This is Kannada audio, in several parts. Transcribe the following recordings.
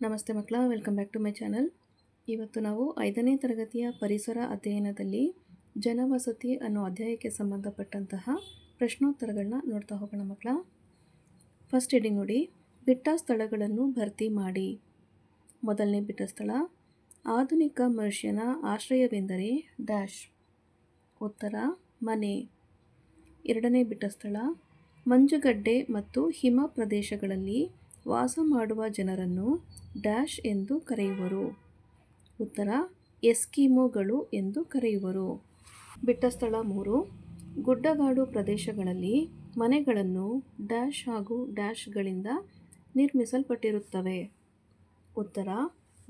ನಮಸ್ತೆ ಮಕ್ಕಳ welcome back to my channel ಇವತ್ತು ನಾವು ಐದನೇ ತರಗತಿಯ ಪರಿಸರ ಅಧ್ಯಯನದಲ್ಲಿ ಜನವಸತಿ ಅನ್ನೋ ಅಧ್ಯಾಯಕ್ಕೆ ಸಂಬಂಧಪಟ್ಟಂತಹ ಪ್ರಶ್ನೋತ್ತರಗಳನ್ನ ನೋಡ್ತಾ ಹೋಗೋಣ ಮಕ್ಕಳ. ಫಸ್ಟ್ ಹೆಡಿಂಗ್ ನೋಡಿ, ಬಿಟ್ಟ ಸ್ಥಳಗಳನ್ನು ಭರ್ತಿ ಮಾಡಿ. ಮೊದಲನೇ ಬಿಟ್ಟ ಸ್ಥಳ, ಆಧುನಿಕ ಮನುಷ್ಯನ ಆಶ್ರಯವೆಂದರೆ ಡ್ಯಾಶ್ ಉತ್ತರ, ಮನೆ. ಎರಡನೇ ಬಿಟ್ಟ ಸ್ಥಳ, ಮಂಜುಗಡ್ಡೆ ಮತ್ತು ಹಿಮ ಪ್ರದೇಶಗಳಲ್ಲಿ ವಾಸ ಮಾಡುವ ಜನರನ್ನು ಡ್ಯಾಶ್ ಎಂದು ಕರೆಯುವರು. ಉತ್ತರ, ಎಸ್ಕಿಮೋಗಳು ಎಂದು ಕರೆಯುವರು. ಬಿಟ್ಟ ಸ್ಥಳ ಮೂರು. ಗುಡ್ಡಗಾಡು ಪ್ರದೇಶಗಳಲ್ಲಿ ಮನೆಗಳನ್ನು ಡ್ಯಾಶ್ ಹಾಗೂ ಡ್ಯಾಶ್ಗಳಿಂದ ನಿರ್ಮಿಸಲ್ಪಟ್ಟಿರುತ್ತವೆ. ಉತ್ತರ,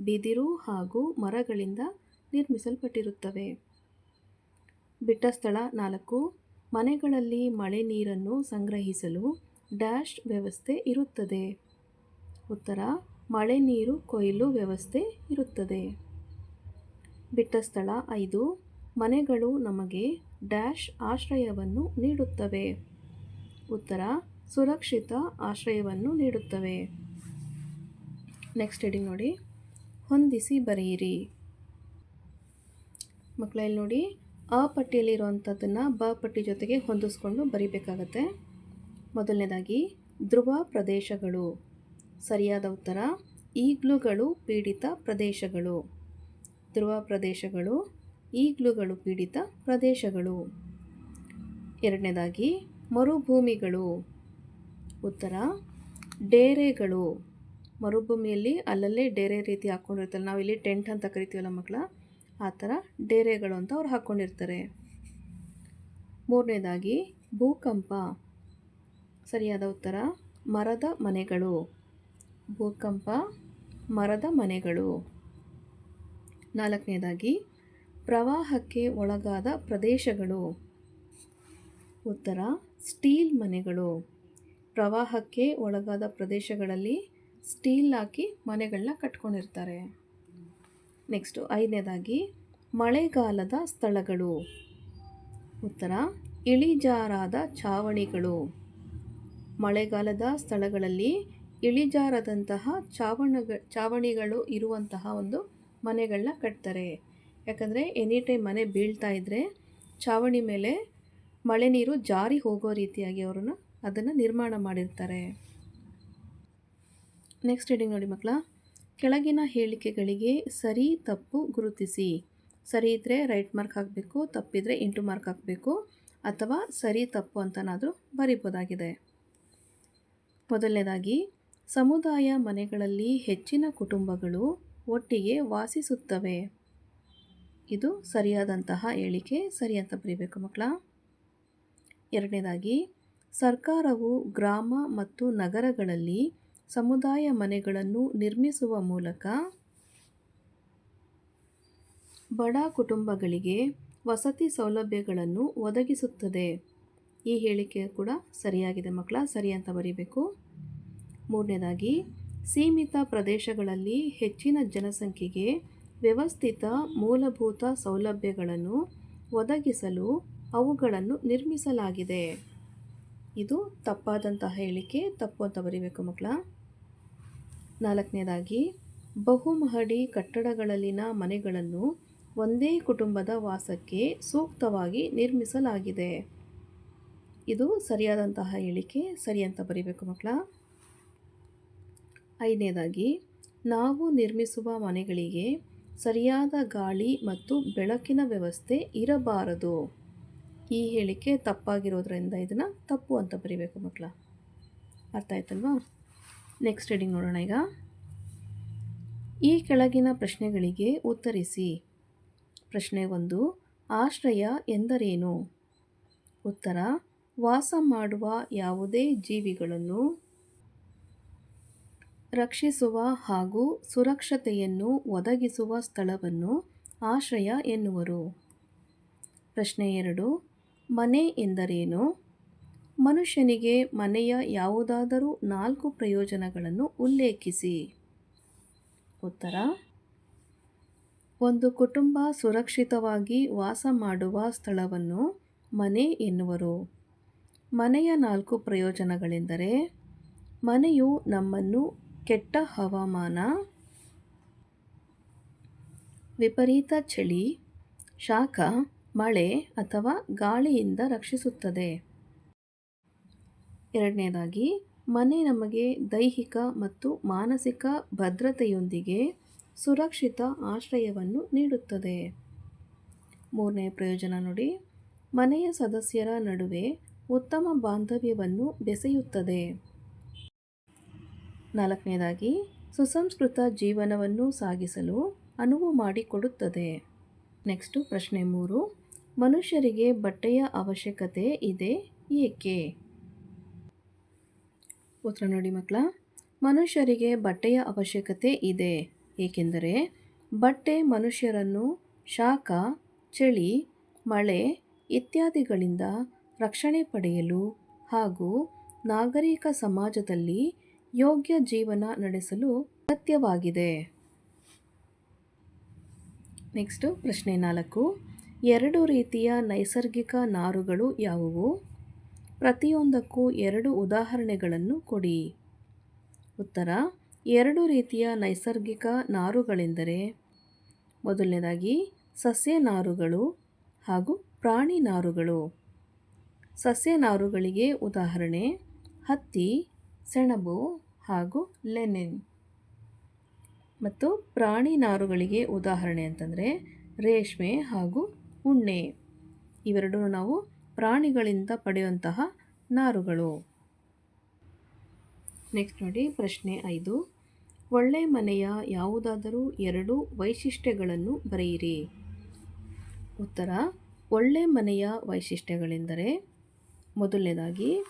ಬಿದಿರು ಹಾಗೂ ಮರಗಳಿಂದ ನಿರ್ಮಿಸಲ್ಪಟ್ಟಿರುತ್ತವೆ. ಬಿಟ್ಟ ಸ್ಥಳ ನಾಲ್ಕು. ಮನೆಗಳಲ್ಲಿ ಮಳೆ ನೀರನ್ನು ಸಂಗ್ರಹಿಸಲು ಡ್ಯಾಶ್ ವ್ಯವಸ್ಥೆ ಇರುತ್ತದೆ. ಉತ್ತರ, ಮಳೆ ನೀರು ಕೊಯ್ಲು ವ್ಯವಸ್ಥೆ ಇರುತ್ತದೆ. ಬಿಟ್ಟ ಸ್ಥಳ ಐದು, ಮನೆಗಳು ನಮಗೆ ಡ್ಯಾಶ್ ಆಶ್ರಯವನ್ನು ನೀಡುತ್ತವೆ. ಉತ್ತರ, ಸುರಕ್ಷಿತ ಆಶ್ರಯವನ್ನು ನೀಡುತ್ತವೆ. ನೆಕ್ಸ್ಟ್ ಹೆಡಿಂಗ್ ನೋಡಿ, ಹೊಂದಿಸಿ ಬರೆಯಿರಿ. ಮಕ್ಕಳಲ್ಲಿ ನೋಡಿ, ಆ ಪಟ್ಟಿಯಲ್ಲಿರುವಂಥದ್ದನ್ನು ಬ ಪಟ್ಟಿ ಜೊತೆಗೆ ಹೊಂದಿಸ್ಕೊಂಡು ಬರೀಬೇಕಾಗತ್ತೆ. ಮೊದಲನೇದಾಗಿ, ಧ್ರುವ ಪ್ರದೇಶಗಳು. ಸರಿಯಾದ ಉತ್ತರ, ಈಗ್ಲುಗಳು ಪೀಡಿತ ಪ್ರದೇಶಗಳು. ಧ್ರುವ ಪ್ರದೇಶಗಳು, ಈಗ್ಲುಗಳು ಪೀಡಿತ ಪ್ರದೇಶಗಳು. ಎರಡನೇದಾಗಿ, ಮರುಭೂಮಿಗಳು. ಉತ್ತರ, ಡೇರೆಗಳು. ಮರುಭೂಮಿಯಲ್ಲಿ ಅಲ್ಲಲ್ಲೇ ಡೇರೆ ರೀತಿ ಹಾಕ್ಕೊಂಡಿರ್ತಾರೆ ಇಲ್ಲಿ ಟೆಂಟ್ ಅಂತ ಕರಿತೀವಲ್ಲ ಮಕ್ಕಳ? ಆ ಥರ ಡೇರೆಗಳು ಅಂತ ಅವ್ರು ಹಾಕ್ಕೊಂಡಿರ್ತಾರೆ ಮೂರನೇದಾಗಿ, ಭೂಕಂಪ. ಸರಿಯಾದ ಉತ್ತರ, ಮರದ ಮನೆಗಳು. ಭೂಕಂಪ, ಮರದ ಮನೆಗಳು. ನಾಲ್ಕನೇದಾಗಿ, ಪ್ರವಾಹಕ್ಕೆ ಒಳಗಾದ ಪ್ರದೇಶಗಳು. ಉತ್ತರ, ಸ್ಟೀಲ್ ಮನೆಗಳು. ಪ್ರವಾಹಕ್ಕೆ ಒಳಗಾದ ಪ್ರದೇಶಗಳಲ್ಲಿ ಸ್ಟೀಲ್ ಹಾಕಿ ಮನೆಗಳನ್ನ ಕಟ್ಕೊಂಡಿರ್ತಾರೆ. ನೆಕ್ಸ್ಟು, ಐದನೇದಾಗಿ, ಮಳೆಗಾಲದ ಸ್ಥಳಗಳು. ಉತ್ತರ, ಇಳಿಜಾರಾದ ಛಾವಣಿಗಳು. ಮಳೆಗಾಲದ ಸ್ಥಳಗಳಲ್ಲಿ ಇಳಿಜಾರದಂತಹ ಚಾವಣಗ, ಚಾವಣಿಗಳು ಇರುವಂತಹ ಒಂದು ಮನೆಗಳನ್ನ ಕಟ್ತಾರೆ. ಯಾಕಂದರೆ ಎನಿ ಟೈಮ್ ಮನೆ ಬೀಳ್ತಾ ಇದ್ದರೆ ಚಾವಣಿ ಮೇಲೆ ಮಳೆ ನೀರು ಜಾರಿ ಹೋಗೋ ರೀತಿಯಾಗಿ ಅವರನ್ನು ಅದನ್ನು ನಿರ್ಮಾಣ ಮಾಡಿರ್ತಾರೆ. ನೆಕ್ಸ್ಟ್ ರೀಡಿಂಗ್ ನೋಡಿ ಮಕ್ಕಳ. ಕೆಳಗಿನ ಹೇಳಿಕೆಗಳಿಗೆ ಸರಿ, ತಪ್ಪು ಗುರುತಿಸಿ. ಸರಿ ಇದ್ದರೆ ರೈಟ್ ಮಾರ್ಕ್ ಹಾಕಬೇಕು, ತಪ್ಪಿದರೆ ಇಂಟು ಮಾರ್ಕ್ ಹಾಕಬೇಕು, ಅಥವಾ ಸರಿ, ತಪ್ಪು ಅಂತನಾದರೂ ಬರಿಬೋದಾಗಿದೆ. ಮೊದಲನೇದಾಗಿ ಸಮುದಾಯ ಮನೆಗಳಲ್ಲಿ ಹೆಚ್ಚಿನ ಕುಟುಂಬಗಳು ಒಟ್ಟಿಗೆ ವಾಸಿಸುತ್ತವೆ. ಇದು ಸರಿಯಾದಂತಹ ಹೇಳಿಕೆ, ಸರಿ ಅಂತ ಬರೀಬೇಕು ಮಕ್ಕಳ. ಎರಡನೇದಾಗಿ, ಸರ್ಕಾರವು ಗ್ರಾಮ ಮತ್ತು ನಗರಗಳಲ್ಲಿ ಸಮುದಾಯ ಮನೆಗಳನ್ನು ನಿರ್ಮಿಸುವ ಮೂಲಕ ಬಡ ಕುಟುಂಬಗಳಿಗೆ ವಸತಿ ಸೌಲಭ್ಯಗಳನ್ನು ಒದಗಿಸುತ್ತದೆ. ಈ ಹೇಳಿಕೆ ಕೂಡ ಸರಿಯಾಗಿದೆ ಮಕ್ಕಳ, ಸರಿ ಅಂತ ಬರೀಬೇಕು. ಮೂರನೇದಾಗಿ, ಸೀಮಿತ ಪ್ರದೇಶಗಳಲ್ಲಿ ಹೆಚ್ಚಿನ ಜನಸಂಖ್ಯೆಗೆ ವ್ಯವಸ್ಥಿತ ಮೂಲಭೂತ ಸೌಲಭ್ಯಗಳನ್ನು ಒದಗಿಸಲು ಅವುಗಳನ್ನು ನಿರ್ಮಿಸಲಾಗಿದೆ. ಇದು ತಪ್ಪಾದಂತಹ ಹೇಳಿಕೆ, ತಪ್ಪು ಅಂತ ಬರೀಬೇಕು ಮಕ್ಕಳ. ನಾಲ್ಕನೇದಾಗಿ, ಬಹುಮಹಡಿ ಕಟ್ಟಡಗಳಲ್ಲಿನ ಮನೆಗಳನ್ನು ಒಂದೇ ಕುಟುಂಬದ ವಾಸಕ್ಕೆ ಸೂಕ್ತವಾಗಿ ನಿರ್ಮಿಸಲಾಗಿದೆ. ಇದು ಸರಿಯಾದಂತಹ ಹೇಳಿಕೆ, ಸರಿ ಅಂತ ಬರೀಬೇಕು ಮಕ್ಕಳ. ಐದನೇದಾಗಿ, ನಾವು ನಿರ್ಮಿಸುವ ಮನೆಗಳಿಗೆ ಸರಿಯಾದ ಗಾಳಿ ಮತ್ತು ಬೆಳಕಿನ ವ್ಯವಸ್ಥೆ ಇರಬಾರದು. ಈ ಹೇಳಿಕೆ ತಪ್ಪಾಗಿರೋದ್ರಿಂದ ಇದನ್ನು ತಪ್ಪು ಅಂತ ಬರೀಬೇಕು ಮಕ್ಕಳ ಅರ್ಥ ಆಯ್ತಲ್ವಾ? ನೆಕ್ಸ್ಟ್ ರೀಡಿಂಗ್ ನೋಡೋಣ ಈಗ. ಈ ಕೆಳಗಿನ ಪ್ರಶ್ನೆಗಳಿಗೆ ಉತ್ತರಿಸಿ. ಪ್ರಶ್ನೆ ಒಂದು, ಆಶ್ರಯ ಎಂದರೇನು? ಉತ್ತರ, ವಾಸ ಮಾಡುವ ಯಾವುದೇ ಜೀವಿಗಳನ್ನು ರಕ್ಷಿಸುವ ಹಾಗೂ ಸುರಕ್ಷತೆಯನ್ನು ಒದಗಿಸುವ ಸ್ಥಳವನ್ನು ಆಶ್ರಯ ಎನ್ನುವರು. ಪ್ರಶ್ನೆ ಎರಡು, ಮನೆ ಎಂದರೇನು? ಮನುಷ್ಯನಿಗೆ ಮನೆಯ ಯಾವುದಾದರೂ ನಾಲ್ಕು ಪ್ರಯೋಜನಗಳನ್ನು ಉಲ್ಲೇಖಿಸಿ. ಉತ್ತರ, ಒಂದು ಕುಟುಂಬ ಸುರಕ್ಷಿತವಾಗಿ ವಾಸ ಮಾಡುವ ಸ್ಥಳವನ್ನು ಮನೆ ಎನ್ನುವರು. ಮನೆಯ ನಾಲ್ಕು ಪ್ರಯೋಜನಗಳೆಂದರೆ, ಮನೆಯು ನಮ್ಮನ್ನು ಕೆಟ್ಟ ಹವಾಮಾನ. ವಿಪರೀತ ಚಳಿ, ಶಾಖ, ಮಳೆ ಅಥವಾ ಗಾಳಿಯಿಂದ ರಕ್ಷಿಸುತ್ತದೆ. ಎರಡನೇದಾಗಿ, ಮನೆ ನಮಗೆ ದೈಹಿಕ ಮತ್ತು ಮಾನಸಿಕ ಭದ್ರತೆಯೊಂದಿಗೆ ಸುರಕ್ಷಿತ ಆಶ್ರಯವನ್ನು ನೀಡುತ್ತದೆ. ಮೂರನೇ ಪ್ರಯೋಜನ ನೋಡಿ, ಮನೆಯ ಸದಸ್ಯರ ನಡುವೆ ಉತ್ತಮ ಬಾಂಧವ್ಯವನ್ನು ಬೆಸೆಯುತ್ತದೆ. ನಾಲ್ಕನೇದಾಗಿ, ಸುಸಂಸ್ಕೃತ ಜೀವನವನ್ನು ಸಾಗಿಸಲು ಅನುವು ಮಾಡಿಕೊಡುತ್ತದೆ. ನೆಕ್ಸ್ಟು ಪ್ರಶ್ನೆ ಮೂರು, ಮನುಷ್ಯರಿಗೆ ಬಟ್ಟೆಯ ಅವಶ್ಯಕತೆ ಇದೆ ಏಕೆ? ಉತ್ತರ ನೋಡಿ ಮಕ್ಕಳ, ಮನುಷ್ಯರಿಗೆ ಬಟ್ಟೆಯ ಅವಶ್ಯಕತೆ ಇದೆ, ಏಕೆಂದರೆ ಬಟ್ಟೆ ಮನುಷ್ಯರನ್ನು ಶಾಖ, ಚಳಿ, ಮಳೆ ಇತ್ಯಾದಿಗಳಿಂದ ರಕ್ಷಣೆ ಪಡೆಯಲು ಹಾಗೂ ನಾಗರಿಕ ಸಮಾಜದಲ್ಲಿ ಯೋಗ್ಯ ಜೀವನ ನಡೆಸಲು ಅಗತ್ಯವಾಗಿದೆ. ನೆಕ್ಸ್ಟು ಪ್ರಶ್ನೆ ನಾಲ್ಕು. ಎರಡು ರೀತಿಯ ನೈಸರ್ಗಿಕ ನಾರುಗಳು ಯಾವುವು? ಪ್ರತಿಯೊಂದಕ್ಕೂ ಎರಡು ಉದಾಹರಣೆಗಳನ್ನು ಕೊಡಿ. ಉತ್ತರ, ಎರಡು ರೀತಿಯ ನೈಸರ್ಗಿಕ ನಾರುಗಳೆಂದರೆ ಮೊದಲನೇದಾಗಿ ಸಸ್ಯ ನಾರುಗಳು ಹಾಗೂ ಪ್ರಾಣಿ ನಾರುಗಳು. ಸಸ್ಯ ನಾರುಗಳಿಗೆ ಉದಾಹರಣೆ, ಹತ್ತಿ ಸೆಣಬು ಹಾಗೂ ಲೆನಿನ್. ಮತ್ತು ಪ್ರಾಣಿ ನಾರುಗಳಿಗೆ ಉದಾಹರಣೆ ಅಂತಂದರೆ ರೇಷ್ಮೆ ಹಾಗೂ ಉಣ್ಣೆ. ಇವೆರಡೂ ನಾವು ಪ್ರಾಣಿಗಳಿಂದ ಪಡೆಯುವಂತಹ ನಾರುಗಳು. ನೆಕ್ಸ್ಟ್ ನೋಡಿ ಪ್ರಶ್ನೆ ಐದು. ಒಳ್ಳೆ ಮನೆಯ ಯಾವುದಾದರೂ ಎರಡು ವೈಶಿಷ್ಟ್ಯಗಳನ್ನು ಬರೆಯಿರಿ. ಉತ್ತರ, ಒಳ್ಳೆ ಮನೆಯ ವೈಶಿಷ್ಟ್ಯಗಳೆಂದರೆ ಮೊದಲನೇದಾಗಿ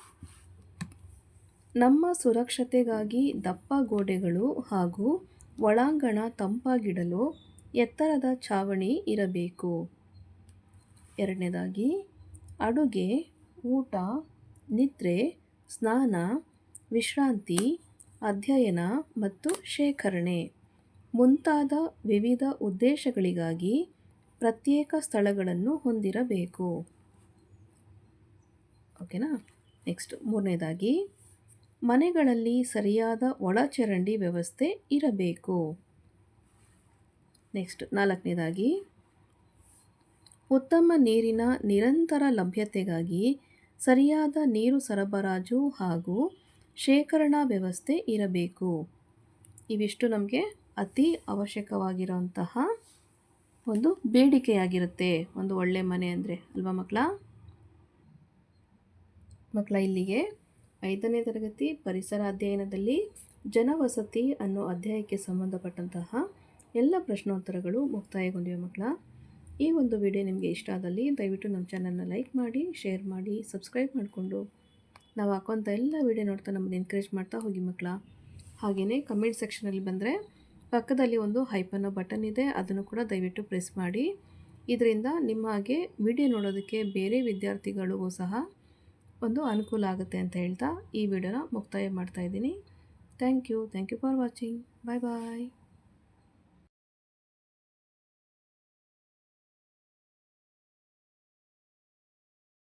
ನಮ್ಮ ಸುರಕ್ಷತೆಗಾಗಿ ದಪ್ಪ ಗೋಡೆಗಳು ಹಾಗೂ ಒಳಾಂಗಣ ತಂಪಾಗಿಡಲು ಎತ್ತರದ ಛಾವಣಿ ಇರಬೇಕು. ಎರಡನೇದಾಗಿ, ಅಡುಗೆ, ಊಟ, ನಿದ್ರೆ, ಸ್ನಾನ, ವಿಶ್ರಾಂತಿ, ಅಧ್ಯಯನ ಮತ್ತು ಶೇಖರಣೆ ಮುಂತಾದ ವಿವಿಧ ಉದ್ದೇಶಗಳಿಗಾಗಿ ಪ್ರತ್ಯೇಕ ಸ್ಥಳಗಳನ್ನು ಹೊಂದಿರಬೇಕು. ಓಕೆನಾ? ನೆಕ್ಸ್ಟ್ ಮೂರನೇದಾಗಿ ಮನೆಗಳಲ್ಲಿ ಸರಿಯಾದ ಒಳಚರಂಡಿ ವ್ಯವಸ್ಥೆ ಇರಬೇಕು. ನೆಕ್ಸ್ಟ್ ನಾಲ್ಕನೇದಾಗಿ, ಉತ್ತಮ ನೀರಿನ ನಿರಂತರ ಲಭ್ಯತೆಗಾಗಿ ಸರಿಯಾದ ನೀರು ಸರಬರಾಜು ಹಾಗೂ ಶೇಖರಣಾ ವ್ಯವಸ್ಥೆ ಇರಬೇಕು. ಇವಿಷ್ಟು ನಮಗೆ ಅತಿ ಅವಶ್ಯಕವಾಗಿರುವಂತಹ ಒಂದು ಬೇಡಿಕೆಯಾಗಿರುತ್ತೆ. ಒಂದು ಒಳ್ಳೆ ಮನೆ ಅಂದರೆ ಅಲ್ವಾ ಮಕ್ಕಳ? ಮಕ್ಕಳ ಇಲ್ಲಿಗೆ. ಐದನೇ ತರಗತಿ ಪರಿಸರ ಅಧ್ಯಯನದಲ್ಲಿ ಜನವಸತಿ ಅನ್ನೋ ಅಧ್ಯಾಯಕ್ಕೆ ಸಂಬಂಧಪಟ್ಟಂತಹ ಎಲ್ಲ ಪ್ರಶ್ನೋತ್ತರಗಳು ಮುಕ್ತಾಯಗೊಂಡಿವೆ ಮಕ್ಕಳ. ಈ ಒಂದು ವಿಡಿಯೋ ನಿಮಗೆ ಇಷ್ಟ ಆದಲ್ಲಿ ದಯವಿಟ್ಟು ನಮ್ಮ ಚಾನಲ್ನ ಲೈಕ್ ಮಾಡಿ, ಶೇರ್ ಮಾಡಿ, ಸಬ್ಸ್ಕ್ರೈಬ್ ಮಾಡಿಕೊಂಡು. ನಾವು ಹಾಕೋಂಥ ಎಲ್ಲ ವಿಡಿಯೋ ನೋಡ್ತಾ ನಮ್ಮನ್ನು ಎನ್ಕರೇಜ್ ಮಾಡ್ತಾ ಹೋಗಿ ಮಕ್ಕಳ. ಹಾಗೆಯೇ ಕಮೆಂಟ್ ಸೆಕ್ಷನಲ್ಲಿ ಬಂದರೆ ಪಕ್ಕದಲ್ಲಿ ಒಂದು ಹೈಪನ್ನೋ ಬಟನ್ ಇದೆ, ಅದನ್ನು ಕೂಡ ದಯವಿಟ್ಟು ಪ್ರೆಸ್ ಮಾಡಿ. ಇದರಿಂದ ನಿಮ್ಮ ಹಾಗೆ ವಿಡಿಯೋ ನೋಡೋದಕ್ಕೆ ಬೇರೆ ವಿದ್ಯಾರ್ಥಿಗಳಿಗೂ ಸಹ ಒಂದು ಅನುಕೂಲ ಆಗುತ್ತೆ ಅಂತ ಹೇಳ್ತಾ ಈ ವಿಡಿಯೋನ ಮುಕ್ತಾಯ ಮಾಡ್ತಾ ಇದ್ದೀನಿ. Thank you thank you for watching bye bye